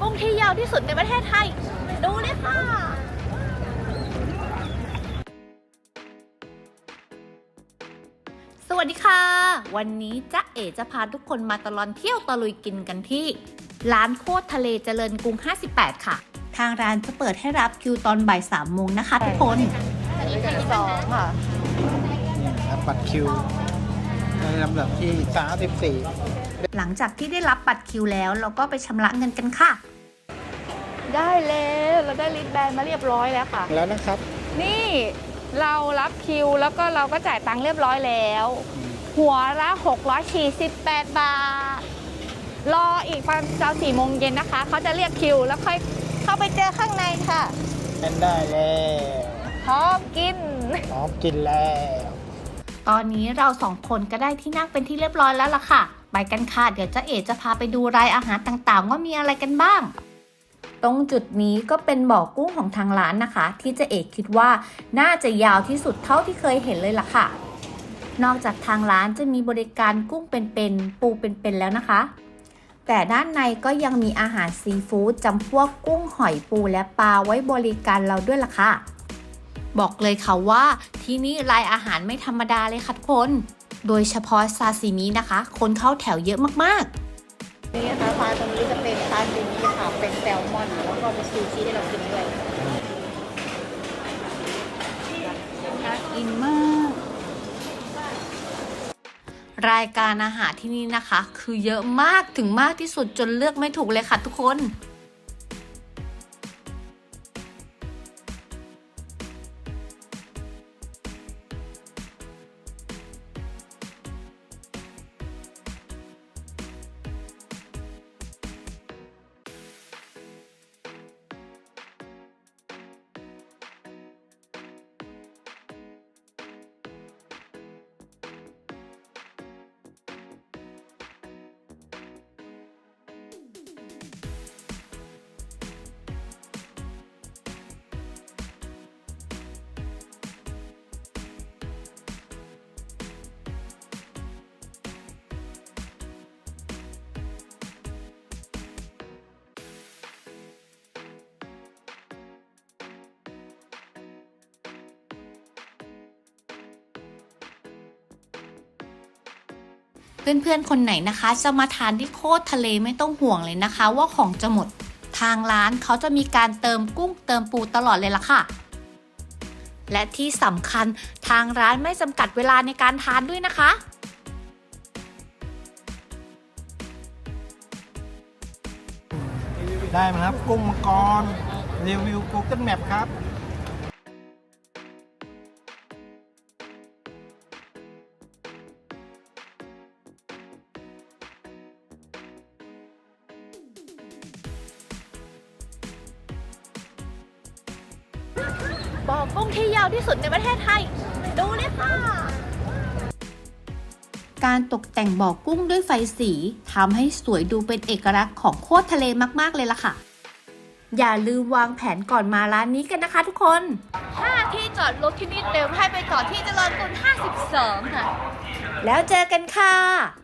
กุ้งที่ยาวที่สุดในประเทศไทย ดูเลยค่ะ สวัสดีค่ะ วันนี้จ๊ะเอ๋จะพาทุกคนมาตลอดเที่ยวตะลุยกินกันที่ ร้านโคตรทะเลเจริญกรุง 58 ค่ะ ทางร้านจะเปิดให้รับคิวตอนบ่าย3โมงนะคะทุกคนสองค่ะครับบัตรคิวในลำดับที่34 หลังจากที่ได้รับบัตรคิวแล้ว เราก็ไปชำระเงินกันค่ะ ได้แล้วเราได้ลิสต์แบนมาเรียบร้อยแล้วค่ะ แล้วนะครับ นี่เรารับคิวแล้วก็เราก็จ่ายตังค์เรียบร้อยแล้ว หัวละ 648 บาท รออีกประมาณเช้าสี่โมงเย็นนะคะ เขาจะเรียกคิวแล้วค่อยเข้าไปเจอข้างในค่ะเป็นได้แล้วพร้อมกินพร้อมกินแล้ว ตอนนี้เราสองคนก็ได้ที่นั่งเป็นที่เรียบร้อยแล้วล่ะค่ะ ไปกันค่ะ เดี๋ยวเจ๊เอ๋จะพาไปดูรายอาหารต่างๆ ว่ามีอะไรกันบ้าง ตรงจุดนี้ก็เป็นบ่อกุ้งของทางร้านนะคะ ที่เจ๊เอ๋คิดว่าน่าจะยาวที่สุดเท่าที่เคยเห็นเลยล่ะค่ะ นอกจากทางร้านจะมีบริการกุ้งเป็นๆปูเป็นๆแล้วนะคะ แต่ด้านในก็ยังมีอาหารซีฟู้ดจำพวกกุ้งหอยปูและปลาไว้บริการเราด้วยล่ะค่ะ บอกเลยค่ะว่าที่นี่รายอาหารไม่ธรรมดาเลยค่ะทุกคน โดยเฉพาะซาซิมินะคะ คนเข้าแถวเยอะมากนี่นะคะปลาตรงนี้จะเป็นปลาซิมิค่ะ เป็นแซลมอน แล้วก็มีซูชิให้เรากินด้วยน่ากินมากๆรายการอาหารที่นี่นะคะ คือเยอะมากถึงมากที่สุดจนเลือกไม่ถูกเลยค่ะทุกคน เพื่อนๆคนไหนนะคะ จะมาทานที่โคตรทะเลไม่ต้องห่วงเลยนะคะ ว่าของจะหมดทางร้านเขาจะมีการเติมกุ้งเติมปูตลอดเลยล่ะค่ะ และที่สำคัญทางร้านไม่จำกัดเวลาในการทานด้วยนะคะ ได้ไหมครับ กุ้งมังกรรีวิว Google Map ครับ บ่อกุ้งที่ยาวที่สุดในประเทศไทย ดูเลยค่ะ การตกแต่งบ่อกุ้งด้วยไฟสีทำให้สวยดูเป็นเอกลักษณ์ของโคตรทะเลมากๆเลยล่ะค่ะ อย่าลืมวางแผนก่อนมาร้านนี้กันนะคะทุกคน ถ้าที่จอดรถที่นี่เต็มให้ไปจอดที่เจริญกรุง52 ค่ะ แล้วเจอกันค่ะ